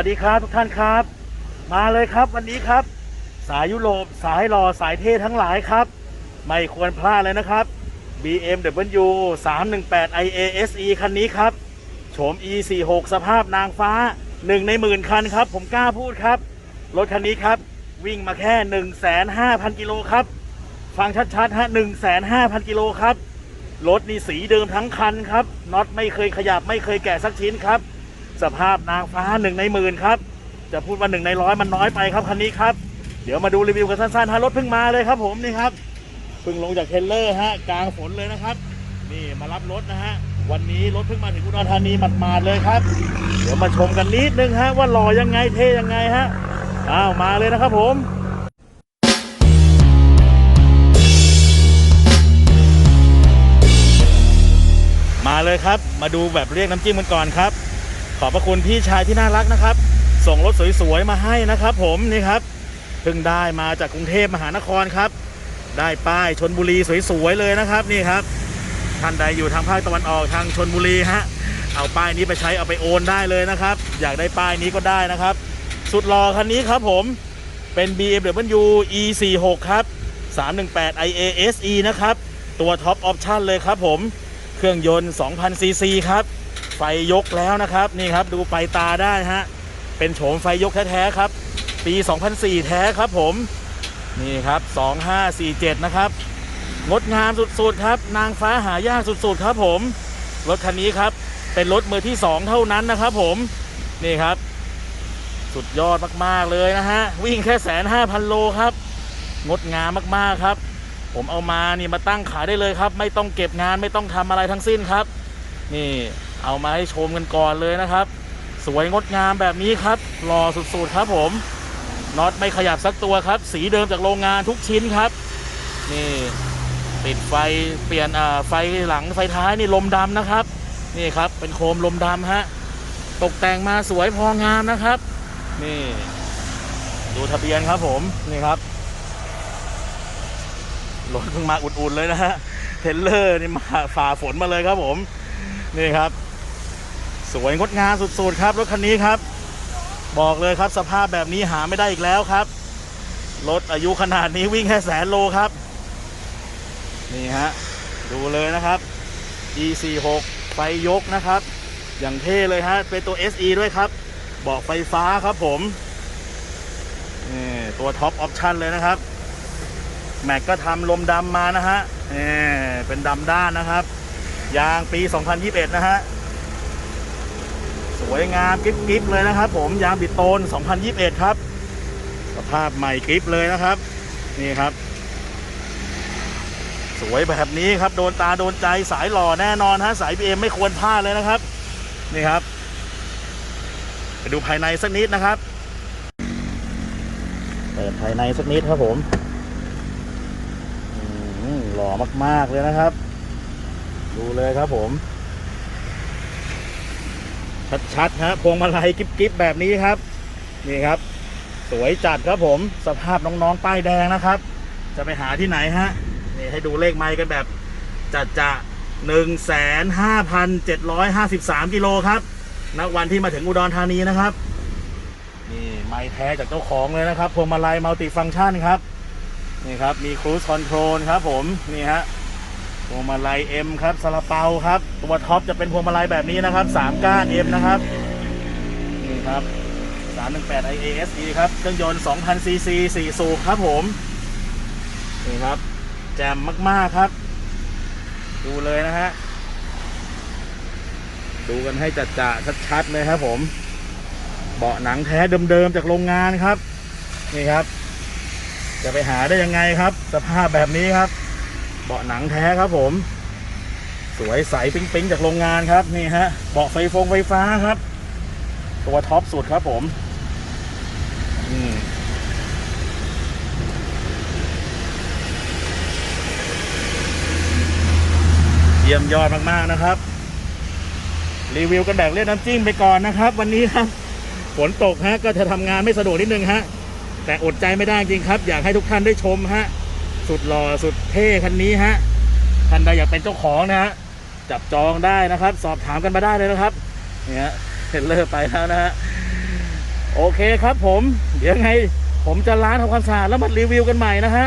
สวัสดีครับทุกท่านครับ มาเลยครับวันนี้ครับ สายยุโรปสายหล่อสายเท่ทั้งหลายครับ ไม่ควรพลาดเลยนะครับ BMW 318 IASE คันนี้ครับโฉม E46 สภาพนางฟ้า 1 ในหมื่นคันครับ ผมกล้าพูดครับ รถคันนี้ครับ วิ่งมาแค่ 1,500,000 กิโลครับ ฟังชัดๆฮะ1,500,000 กิโลครับ รถนี่สีเดิมทั้งคันครับน็อตไม่เคยขยับไม่เคยแกะสักชิ้นครับ สภาพนางฟ้าหนึ่งในหมื่นครับ จะพูดว่าหนึ่งในร้อยมันน้อยไปครับคันนี้ครับ เดี๋ยวมาดูรีวิวกันสั้นๆฮะรถเพิ่งมาเลยครับ ผมนี่ครับเพิ่งลงจากเทรลเลอร์ฮะกลางฝนเลยนะครับ นี่มารับรถนะฮะวันนี้รถเพิ่งมาถึงอุดรธานีหมาดๆเลยครับ เดี๋ยวมาชมกันนิดนึงฮะว่าหล่อยังไงเท่ยังไงฮะอ้าวมาเลยนะครับผมมาเลยครับ มาดูแบบเรียกน้ำจิ้มกันก่อนครับ ขอบพระคุณพี่ชายที่น่ารักนะครับ ส่งรถสวยๆมาให้นะครับ ผมนี่ครับเพิ่งได้มาจากกรุงเทพมหานครครับ ได้ป้ายชนบุรีสวยๆเลยนะครับนี่ครับท่านใดอยู่ทางภาคตะวันออกทางชนบุรีฮะเอาป้ายนี้ไปใช้เอาไปโอนได้เลยนะครับ อยากได้ป้ายนี้ก็ได้นะครับ สุดหล่อคันนี้ครับผมเป็น BMW E46 ครับ 318 IASE นะครับ ตัวท็อปออปชั่นเลยครับผม เครื่องยนต์ 2,000ซีซีครับ ไฟยกแล้วนะครับนี่ครับดูไปตาได้ฮะเป็นโฉมไฟยกแท้ๆครับ ปี 2004 แท้ครับผมนี่ครับ 2547 นะครับงดงามสุดๆครับ นางฟ้าหายากสุดๆครับผมรถคันนี้ครับเป็นรถมือที่ 2 เท่านั้นนะครับผมนี่ครับ สุดยอดมากๆเลยนะฮะวิ่งแค่แสนห้าพันโลครับงดงามมากๆครับ ผมเอามานี่มาตั้งขายได้เลยครับ ไม่ต้องเก็บงานไม่ต้องทำอะไรทั้งสิ้นครับ นี่ เอามาให้ชมกันก่อนเลยนะครับ สวยงดงามแบบนี้ครับหล่อสุดๆครับผมน็อตไม่ขยับสักตัวครับ สีเดิมจากโรงงานทุกชิ้นครับ นี่ติดไฟเปลี่ยนอ่าไฟหลังไฟท้ายนี่ลมดำนะครับ นี่ครับเป็นโคมลมดำฮะตกแต่งมาสวยพองามนะครับ นี่ ดูทะเบียนครับผมนี่ครับรถเพิ่งมาอุ่นๆเลยนะฮะเทเลอร์นี่มาฝ่าฝนมาเลยครับผม นี่ครับ สวยงดงามสุดๆครับรถคันนี้ครับ บอกเลยครับสภาพแบบนี้หาไม่ได้อีกแล้วครับ รถอายุขนาดนี้วิ่งแค่แสนโลครับ นี่ฮะดูเลยนะครับ E46 ไฟยกนะครับ อย่างเท่เลยฮะเป็นตัว SE ด้วยครับบาะไฟฟ้าครับผมนี่ตัวท็อปออปชันเลยนะครับ แม็กก็ทำลมดำมานะฮะนี่เป็นดำด้านนะครับ ยางปี 2021 นะฮะ วยงามกริบๆเลยนะครับ ผมยางบิดโตน 2021 ครับ สภาพใหม่กริบเลยนะครับ นี่ครับ สวยแบบนี้ครับโดนตาโดนใจสายหล่อแน่นอนฮะสาย BM ไม่ควรพลาดเลยนะครับ นี่ครับไปดูภายในสักนิดนะครับเปิดภายในสักนิดครับผมอืมหล่อมากๆเลยนะครับ ดูเลยครับผม ชัดๆฮะพวงมาลัยกิ๊บๆแบบนี้ครับ นี่ครับ สวยจัดครับผม สภาพน้องๆป้ายแดงนะครับ จะไปหาที่ไหนฮะ นี่ให้ดูเลขไมล์กันแบบจัดจะหนึ่งแสนห้าพันเจ็ดร้อยห้าสิบสามกิโลครับณวันที่มาถึงอุดรธานีนะครับ นี่ไมล์แท้จากเจ้าของเลยนะครับพวงมาลัยมัลติฟังก์ชันครับ นี่ครับ มีครู e คอนโทรลครับผม นี่ฮะ พวงมาลัย M ครับซาลาเปาครับ ตัวท็อปจะเป็นพวงมาลัยแบบนี้นะครับ3ก้าน M นะครับนี่ครับ318 IASE ครับเครื่องยนต์2,000 cc 4สูบครับผมนี่ครับแจ่มมาก ๆ ครับ ดูเลยนะฮะดูกันให้จัดจ่าชัด ๆ เลยครับผม เบาะหนังแท้เดิม ๆ จากโรงงานครับ นี่ครับ จะไปหาได้ยังไงครับ สภาพแบบนี้ครับ เบาะหนังแท้ครับผม สวยใสปิ๊งๆจากโรงงานครับนี่ฮะเบาะไฟฟงไฟฟ้าครับ ตัวท็อปสุดครับผมเยี่ยมยอดมากๆนะครับ รีวิวกันแบบเรียกน้ำจิ้มไปก่อนนะครับ วันนี้ครับฝนตกฮะก็จะทำงานไม่สะดวกนิดนึงฮะแต่อดใจไม่ได้จริงครับ อยากให้ทุกท่านได้ชมฮะ สุดหล่อสุดเท่คันนี้ฮะท่านใดอยากเป็นเจ้าของนะฮะจับจองได้นะครับ สอบถามกันมาได้เลยนะครับเนี่ยเทรลเลอร์ไปแล้วนะฮะโอเคครับผม เดี๋ยวไง ผมจะล้างทำความสะอาดแล้วมารีวิวกันใหม่นะฮะ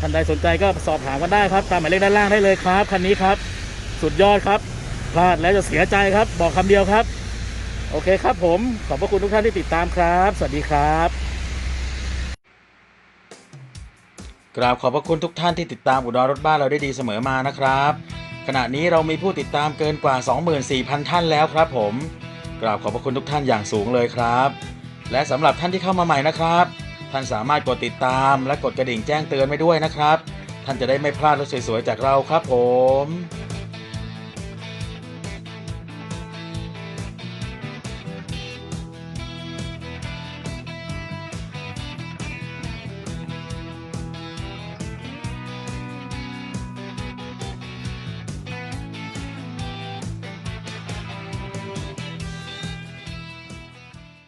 ท่านใดสนใจก็สอบถามกันได้ครับ ตามหมายเลขด้านล่างได้เลยครับคันนี้ครับ สุดยอดครับพลาดแล้วจะเสียใจครับ บอกคำเดียวครับ โอเคครับผม ขอบพระคุณทุกท่านที่ติดตามครับ สวัสดีครับ กราบขอบพระคุณทุกท่านที่ติดตามอุดรรถบ้านเราได้ดีเสมอมานะครับ ขณะนี้เรามีผู้ติดตามเกินกว่า 24,000 ท่านแล้วครับผม กราบขอบพระคุณทุกท่านอย่างสูงเลยครับ และสำหรับท่านที่เข้ามาใหม่นะครับ ท่านสามารถกดติดตามและกดกระดิ่งแจ้งเตือนไว้ด้วยนะครับ ท่านจะได้ไม่พลาดรถสวยๆจากเราครับผม